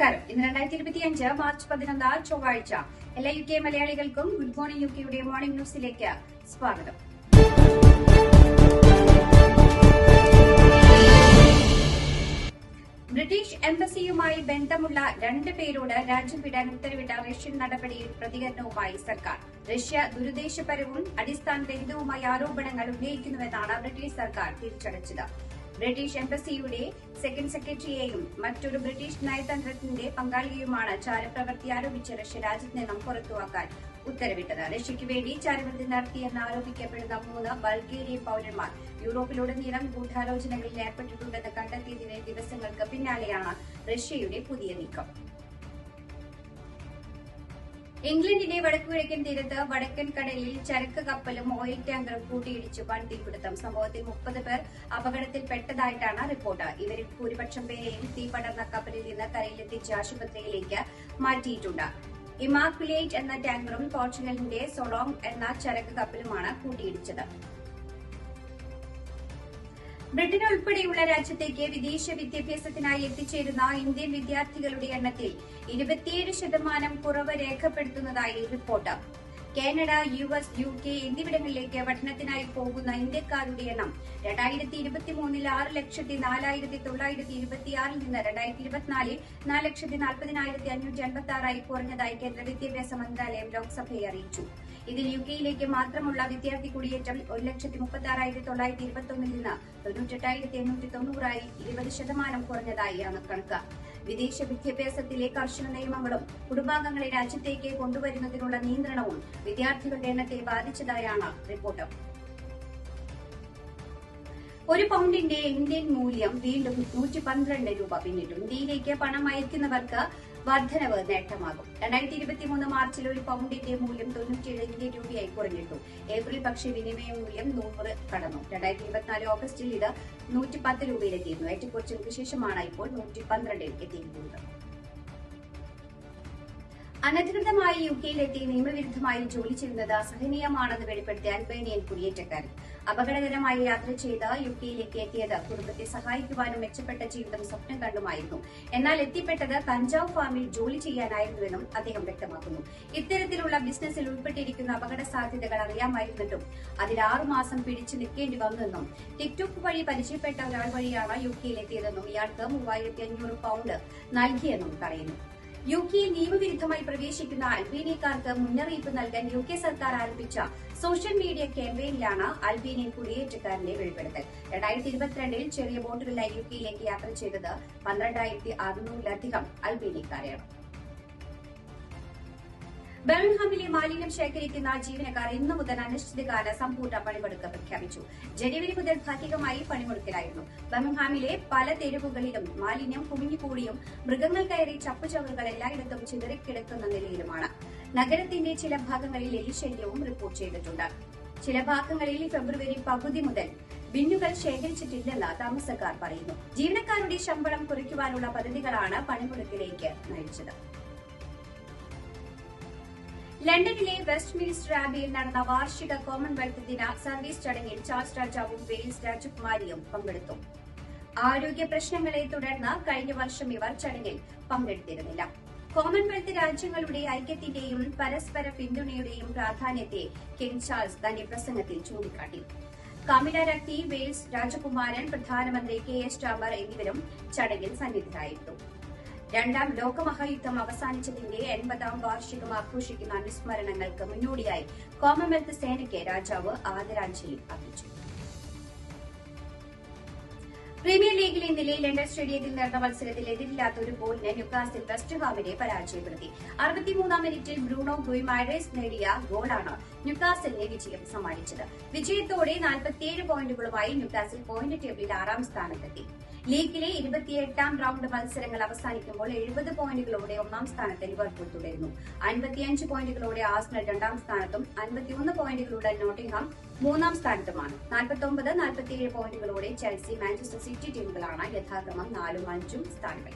നമസ്കാരം. ഇന്ന് രണ്ടായിരത്തി ഇരുപത്തി അഞ്ച് മാർച്ച് പതിനൊന്ന് ചൊവ്വാഴ്ച. എല്ലാ യു കെ മലയാളികൾക്കും ഗുഡ് മോർണിംഗ് യു കെയുടെ മോർണിംഗ് ന്യൂസിലേക്ക് സ്വാഗതം. ബ്രിട്ടീഷ് എംബസിയുമായി ബന്ധമുള്ള രണ്ട് പേരോട് രാജ്യം വിടാൻ ഉത്തരവിട്ട റഷ്യൻ നടപടിയിൽ പ്രതികരണവുമായി സർക്കാർ. റഷ്യ ദുരുദ്ദേശപരവും അടിസ്ഥാനരഹിതവുമായ ആരോപണങ്ങൾ ഉന്നയിക്കുന്നുവെന്നാണ് ബ്രിട്ടീഷ് സർക്കാർ തിരിച്ചടിച്ചത്. ബ്രിട്ടീഷ് എംബസിയുടെ സെക്കൻഡ് സെക്രട്ടറിയെയും മറ്റൊരു ബ്രിട്ടീഷ് നയതന്ത്രത്തിന്റെ പങ്കാളിയുമാണ് ചാരപ്രവൃത്തി ആരോപിച്ച് റഷ്യ രാജ്യത്ത് നിന്നും പുറത്തുവാക്കാൻ ഉത്തരവിട്ടത്. റഷ്യയ്ക്ക് വേണ്ടി ചാരവൃത്തി നടത്തിയെന്ന് ആരോപിക്കപ്പെടുന്ന മൂന്ന് ബൾഗേറിയൻ പൌരന്മാർ യൂറോപ്പിലുടനീളം ഗൂഢാലോചനകളിൽ ഏർപ്പെട്ടിട്ടുണ്ടെന്ന് കണ്ടെത്തിയതിന് ദിവസങ്ങൾക്ക് പിന്നാലെയാണ് റഷ്യയുടെ പുതിയ നീക്കം. ഇംഗ്ലണ്ടിന്റെ വടക്കുകിഴക്കൻ തീരത്ത് വടക്കൻ കടലിൽ ചരക്ക് കപ്പലും ഓയിൽ ടാങ്കറും കൂട്ടിയിടിച്ച് വൻ തീപിടുത്തം സംഭവത്തിൽ മുപ്പത് പേർ അപകടത്തിൽപ്പെട്ടതായിട്ടാണ് റിപ്പോർട്ട്. ഇവരിൽ ഭൂരിപക്ഷം പേരെയും തീ പടർന്ന കപ്പലിൽ നിന്ന് കരയിലെത്തിച്ച് ആശുപത്രിയിലേക്ക് മാറ്റിയിട്ടുണ്ട്. ഇമാക്കുലേറ്റ് എന്ന ടാങ്കറും പോർച്ചുഗലിന്റെ സൊളോങ് എന്ന ചരക്ക് കപ്പലുമാണ് കൂട്ടിയിടിച്ചത്. ബ്രിട്ടൻ ഉൾപ്പെടെയുള്ള രാജ്യത്തേക്ക് വിദേശ വിദ്യാഭ്യാസത്തിനായി എത്തിച്ചേരുന്ന ഇന്ത്യൻ വിദ്യാർത്ഥികളുടെ എണ്ണത്തിൽ ഇരുപത്തിയേഴ് ശതമാനം കുറവ് രേഖപ്പെടുത്തുന്നതായി report. Canada U S U K എന്നിവിടങ്ങളിലേക്ക് പഠനത്തിനായി പോകുന്ന ഇന്ത്യക്കാരുടെ എണ്ണം രണ്ടായിരത്തി ഇരുപത്തി മൂന്നിൽ ആറ് ലക്ഷത്തി നാലായിരത്തി തൊള്ളായിരത്തി ഇരുപത്തിയാറിൽ നിന്ന് രണ്ടായിരത്തി ഇരുപത്തിനാലിൽ നാല് ലക്ഷത്തി നാൽപ്പതിനായിരത്തി അഞ്ഞൂറ്റി അൻപത്തി ആറായി കുറഞ്ഞതായി കേന്ദ്ര വിദ്യാഭ്യാസ മന്ത്രാലയം ലോക്സഭയെ അറിയിച്ചു. ഇതിൽ യു കെയിലേക്ക് മാത്രമുള്ള വിദ്യാർത്ഥി കുടിയേറ്റം ഒരു ലക്ഷത്തി മുപ്പത്തി ആറായിരത്തി തൊള്ളായിരത്തി ഇരുപത്തി ഒന്നിൽ നിന്ന് തൊണ്ണൂറ്റെട്ടായിരത്തി എണ്ണൂറ്റി തൊണ്ണൂറായി ഇരുപത് ശതമാനം കുറഞ്ഞതായാണ് കണക്ക്. വിദേശ വിദ്യാഭ്യാസത്തിലെ കർശന നിയമങ്ങളും കുടുംബാംഗങ്ങളെ രാജ്യത്തേക്ക് കൊണ്ടുവരുന്നതിനുള്ള നിയന്ത്രണവും വിദ്യാർത്ഥികളുടെ എണ്ണത്തെ ബാധിച്ചതായാണ് റിപ്പോർട്ട്. ഒരു പൗണ്ടിന്റെ ഇന്ത്യൻ മൂല്യം വീണ്ടും നൂറ്റി പന്ത്രണ്ട് രൂപ പിന്നിട്ടു. ഇന്ത്യയിലേക്ക് പണം അയക്കുന്നവർക്ക് വർധനവ് നേട്ടമാകും. രണ്ടായിരത്തി ഇരുപത്തിമൂന്ന് മാർച്ചിൽ ഒരു പൗണ്ടിന്റെ മൂല്യം തൊണ്ണൂറ്റിയേഴ് ഇന്ത്യൻ രൂപയായി കുറഞ്ഞിട്ടു. ഏപ്രിൽ പക്ഷേ വിനിമയ മൂല്യം നൂറ് കടന്നു. രണ്ടായിരത്തി ഇരുപത്തിനാല് ഓഗസ്റ്റിൽ ഇത് നൂറ്റി പത്ത് രൂപയിലെത്തിയിരുന്നു. ഏറ്റക്കുറച്ചിലുകൾക്ക് ശേഷമാണ് ഇപ്പോൾ നൂറ്റി പന്ത്രണ്ടിൽ എത്തിയിരിക്കുന്നത്. അനധികൃതമായി യു കെയിലെത്തി നിയമവിരുദ്ധമായി ജോലി ചെയ്യുന്നത് അസഹനീയമാണെന്ന് വെളിപ്പെടുത്തിയ അൽബേനിയൻ കുടിയേറ്റക്കാരൻ അപകടകരമായി യാത്ര ചെയ്ത് യു കെയിലേക്ക് എത്തിയത് കുടുംബത്തെ സഹായിക്കുവാനും മെച്ചപ്പെട്ട ജീവിതം സ്വപ്നം കണ്ടുമായിരുന്നു. എന്നാൽ എത്തിപ്പെട്ടത് കഞ്ചാവ് ഫാമിൽ ജോലി ചെയ്യാനായിരുന്നുവെന്നും അദ്ദേഹം വ്യക്തമാക്കുന്നു. ഇത്തരത്തിലുള്ള ബിസിനസ്സിൽ ഉൾപ്പെട്ടിരിക്കുന്ന അപകട സാധ്യതകൾ അറിയാമായിരുന്നിട്ടും അതിൽ ആറുമാസം പിടിച്ചു നിൽക്കേണ്ടി വന്നെന്നും ടിക്ടോക്ക് വഴി പരിചയപ്പെട്ട ഒരാൾ വഴിയാണ് യു കെയിലെത്തിയതെന്നും ഇയാൾക്ക് മൂവായിരത്തി അഞ്ഞൂറ് പൗണ്ട് നൽകിയെന്നും പറയുന്നു. യു കെയിൽ നിയമവിരുദ്ധമായി പ്രവേശിക്കുന്ന അൽബേനിയക്കാർക്ക് മുന്നറിയിപ്പ് നൽകാൻ യു കെ സർക്കാർ ആരംഭിച്ച സോഷ്യൽ മീഡിയ ക്യാമ്പയിനിലാണ് അൽബേനിയൻ കുടിയേറ്റക്കാരന്റെ വെളിപ്പെടുത്തൽ. രണ്ടായിരത്തി ഇരുപത്തിരണ്ടിൽ ചെറിയ ബോട്ടുകളിലായി യു കെയിലേക്ക് യാത്ര ചെയ്തത് പന്ത്രണ്ടായിരത്തി അറുന്നൂറിലധികം അൽബേനിയക്കാരെയാണ്. ബെർൺഹാമിലെ മാലിന്യം ശേഖരിക്കുന്ന ജീവനക്കാർ ഇന്നു മുതൽ അനിശ്ചിതകാല സമ്പൂർണ പണിമുടക്ക് പ്രഖ്യാപിച്ചു. ജനുവരി മുതൽ ഭാഗികമായി പണിമുടക്കിലായിരുന്നു. ബെർൺഹാമിലെ പല തെരുവുകളിലും മാലിന്യം കുമിഞ്ഞുകൂടിയും മൃഗങ്ങൾ കയറി ചപ്പുചവറുകൾ എല്ലായിടത്തും ചിതറിക്കിടക്കുന്ന നിലയിലുമാണ്. നഗരത്തിന്റെ ചില ഭാഗങ്ങളിൽ എലിശല്യവും റിപ്പോർട്ട് ചെയ്തിട്ടുണ്ട്. ചില ഭാഗങ്ങളിൽ ഫെബ്രുവരി പകുതി മുതൽ ബിന്നുകൾ ശേഖരിച്ചിട്ടില്ലെന്ന് താമസക്കാർ പറയുന്നു. ജീവനക്കാരുടെ ശമ്പളം കുറയ്ക്കുവാനുള്ള പദ്ധതികളാണ് പണിമുടക്കിലേക്ക് നയിച്ചത്. ലണ്ടനിലെ വെസ്റ്റ് മിനിസ്റ്റർ ആബിയിൽ നടന്ന വാർഷിക കോമൺവെൽത്ത് ദിന സർവീസ് ചടങ്ങിൽ ചാൾസ് രാജാവും വെയിൽസ് രാജകുമാരിയും പങ്കെടുത്തു. ആരോഗ്യ പ്രശ്നങ്ങളെ തുടർന്ന് കഴിഞ്ഞ വർഷം ഇവർ ചടങ്ങിൽ പങ്കെടുത്തിരുന്നില്ല. കോമൺവെൽത്ത് രാജ്യങ്ങളുടെ ഐക്യത്തിന്റെയും പരസ്പര പിന്തുണയുടെയും പ്രാധാന്യത്തെ കിങ് ചാൾസ് തന്റെ പ്രസംഗത്തിൽ ചൂണ്ടിക്കാട്ടി. കമില രക്തി വെയിൽസ് രാജകുമാരൻ പ്രധാനമന്ത്രി കെ എസ് സ്റ്റാമർ എന്നിവരും ചടങ്ങിൽ സന്നിഹിതരായിരുന്നു രണ്ടാം ലോകമഹായുദ്ധം അവസാനിച്ചതിന്റെ എൺപതാം വാർഷികം ആഘോഷിക്കുന്ന അനുസ്മരണങ്ങൾക്ക് മുന്നോടിയായി കോമൺവെൽത്ത് സേനയ്ക്ക് രാജാവ് ആദരാഞ്ജലി അർപ്പിച്ചു. പ്രീമിയർ ലീഗിൽ ഇന്നലെ ലണ്ടൻ സ്റ്റേഡിയത്തിൽ നടന്ന മത്സരത്തിൽ എതിരില്ലാത്ത ഒരു ഗോളിന് ന്യൂക്കാസിൽ വെസ്റ്റ് ഹാമിനെ പരാജയപ്പെടുത്തി. അറുപത്തിമൂന്നാം മിനിറ്റിൽ ബ്രൂണോ ഗുയിമാഡേസ് നേടിയ ഗോളാണ് ന്യൂക്കാസിലിനെ വിജയം സമ്മാനിച്ചത്. വിജയത്തോടെ നാൽപ്പത്തിയേഴ് പോയിന്റുകളുമായി ന്യൂക്കാസിൽ പോയിന്റ് ടേബിളിൽ ആറാം സ്ഥാനത്തെത്തി. ലീഗിലെ ഇരുപത്തിയെട്ടാം റൌണ്ട് മത്സരങ്ങൾ അവസാനിക്കുമ്പോൾ എഴുപത് പോയിന്റുകളോടെ ഒന്നാം സ്ഥാനത്ത് ലിവർപൂൾ തുടരുന്നു. അൻപത്തിയഞ്ച് പോയിന്റുകളോടെ ആസ്നൽ രണ്ടാം സ്ഥാനത്തും അൻപത്തിയൊന്ന് പോയിന്റുകളുടെ നോട്ടിംഗ്ഹാം മൂന്നാം സ്ഥാനത്തുമാണ്. നാൽപ്പത്തൊമ്പത് നാൽപ്പത്തിയേഴ് പോയിന്റുകളോടെ ചെൽസി മാഞ്ചസ്റ്റർ സിറ്റി ടീമുകളാണ് യഥാക്രമം നാലും അഞ്ചും സ്ഥാനങ്ങൾ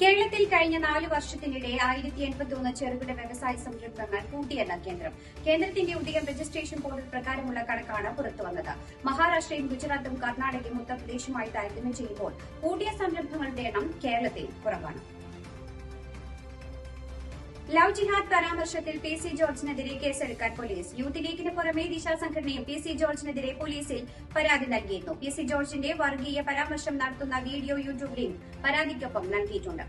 കേരളത്തിൽ കഴിഞ്ഞ നാല് വർഷത്തിനിടെ ആയിരത്തി എൺപത്തിയൊന്ന് ചെറുകിട വ്യവസായ സംരംഭങ്ങൾ കൂട്ടിയെന്ന കേന്ദ്രം. കേന്ദ്രത്തിന്റെ ഉദ്യം രജിസ്ട്രേഷൻ പോർട്ടൽ പ്രകാരമുള്ള കണക്കാണ് പുറത്തുവന്നത്. മഹാരാഷ്ട്രയും ഗുജറാത്തും കർണാടകയും ഉത്തർപ്രദേശുമായി താരതമ്യം ചെയ്യുമ്പോൾ കൂട്ടിയ സംരംഭങ്ങളുടെ എണ്ണം കേരളത്തിൽ കുറവാണ്. ലവ് ജിഹാദ് പരാമർശത്തിൽ പി സി ജോർജിനെതിരെ കേസെടുക്കാൻ പോലീസ്. യൂത്ത് ലീഗിന് പുറമെ ദിശ സംഘടനയും പി സി ജോർജിനെതിരെ പോലീസിൽ പരാതി നൽകിയിരുന്നു. പി സി ജോർജിന്റെ വർഗീയ പരാമർശം നടത്തുന്ന വീഡിയോ യൂട്യൂബിലും പരാതിക്കൊപ്പം നൽകിയിട്ടുണ്ട്.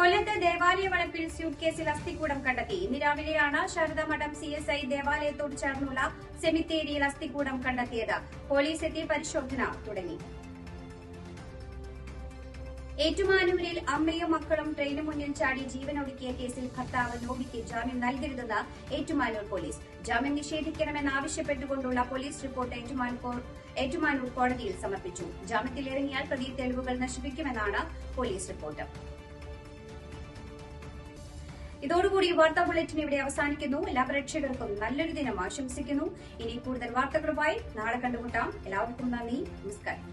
കൊല്ലത്ത് ദേവാലയ വളപ്പിൽ സ്യൂട്ട് കേസിൽ അസ്ഥിക്കൂടം കണ്ടെത്തി. ഇന്ന് രാവിലെയാണ് ശാരദമഠം സി എസ് ഐ ദേവാലയത്തോട് ചേർന്നുള്ള സെമിത്തേരിയിൽ അസ്ഥിക്കൂടം കണ്ടെത്തിയത്. പോലീസ് എത്തി പരിശോധന തുടങ്ങി. ഏറ്റുമാനൂരിൽ അമ്മയും മക്കളും ട്രെയിന് മുന്നിൽ ചാടി ജീവനൊടുക്കിയ കേസിൽ ഭർത്താവ് നോബിക്ക് ജാമ്യം നൽകരുതെന്ന് ഏറ്റുമാനൂർ പോലീസ്. ജാമ്യം നിഷേധിക്കണമെന്നാവശ്യപ്പെട്ടുകൊണ്ടുള്ള പോലീസ് റിപ്പോർട്ട് ഏറ്റുമാനൂർ കോടതിയിൽ സമർപ്പിച്ചു. ജാമ്യത്തിൽ ഇറങ്ങിയാൽ പ്രതി തെളിവുകൾ നശിപ്പിക്കുമെന്നാണ് പോലീസ് റിപ്പോർട്ട്. ഇതോടുകൂടി വാർത്താ ബുള്ളറ്റിൻ ഇവിടെ അവസാനിക്കുന്നു. എല്ലാ പ്രേക്ഷകർക്കും നല്ലൊരു ദിനം ആശംസിക്കുന്നു. ഇനി കൂടുതൽ വാർത്തകളുമായി നാളെ കണ്ടുമുട്ടാം. എല്ലാവർക്കും നന്ദി. നമസ്കാരം.